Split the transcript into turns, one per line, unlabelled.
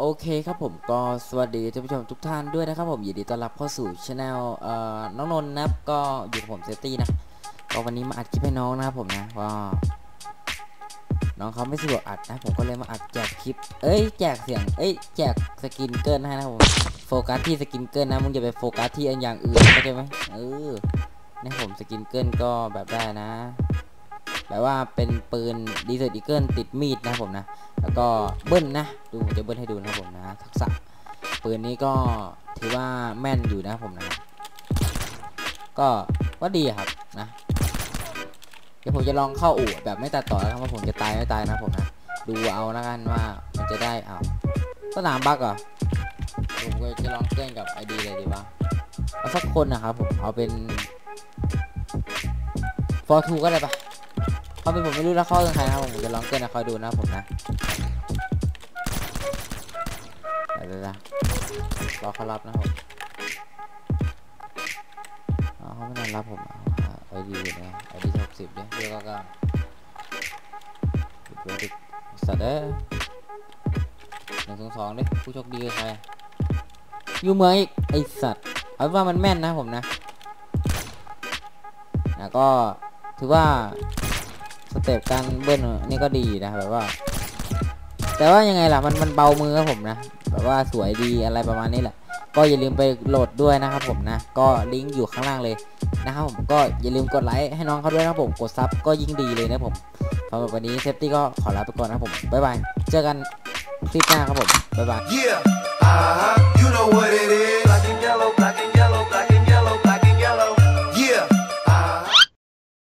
โอเคครับผมก็สวัสดีท่านผู้ชมทุกท่านด้วยนะครับผมยินดีต้อนรับเข้าสู่ช anel เอ่อน้องนนท์นะครับก็อยู่กับผมเซฟตี้นะก็วันนี้มาอัดคลิปให้น้องนะครับผมนะก็น้องเขาไม่สะดวกอัดนะผมก็เลยมาอัดแจกคลิป เอ้ยแจกเสียงเอ้ยแจกสกินเกิลให้นะผมโฟกัสที่สกินเกิลนะมึงอย่าไปโฟกัสที่อันอย่างอื่นเข้าใจไหมเออเนี่ยผมสกินเกิลก็แบบได้นะ แบบว่าเป็นปืนดีเซอร์อีเกิลติดมีดนะครับผมนะ แล้วก็เบิ้ลนะ ดูผมจะเบิ้ลให้ดูนะครับผมนะ ทักษะ ปืนนี้ก็ถือว่าแม่นอยู่นะครับผมนะ ก็ว่าดีครับนะเดี๋ยวผมจะลองเข้าอู่แบบไม่ตัดต่อแล้วว่าผมจะตายไม่ตายนะผมนะ ดูเอาแล้วกันว่ามันจะได้เอาสนามบักเหรอผมก็จะลองเล่นกับไอดีเลยดีวะเอาสักคนนะครับผมเอาเป็นฟอร์ทูก็ได้ปะ เขาเป็นผมไม่รู้แล้วเข้าเป็นใครนะผมจะลองเล่นนะคอยดูนะผมนะเดี๋ยวนะรอเขารับนะผมเขาไม่นานรับผมไอดีนะไอดีหกสิบเนี่ยเรียกก็ก็สัตว์เด้อหนึ่งสองสองดิผู้โชคดีใครอยู่เมืองอีกไอสัตว์เอาว่ามันแม่นนะผมนะนะก็ถือว่า เต็ปการเบิ้ลนี่ก็ดีนะแบบว่า แต่ว่ายังไงล่ะมันมันเบามือครับผมนะแบบว่าสวยดีอะไรประมาณนี้แหละ ก็อย่าลืมไปโหลดด้วยนะครับผมนะ ก็ลิงก์อยู่ข้างล่างเลยนะครับผมก็อย่าลืมกดไลค์ให้น้องเขาด้วยนะครับผมกดซับก็ยิ่งดีเลยนะผมสำหรับวันนี้เซฟตี้ก็ขอลาไปก่อนนะครับผมบ๊ายบายเจอกันคลิปหน้าครับผมบ๊ายบาย
Yeah. Uh huh.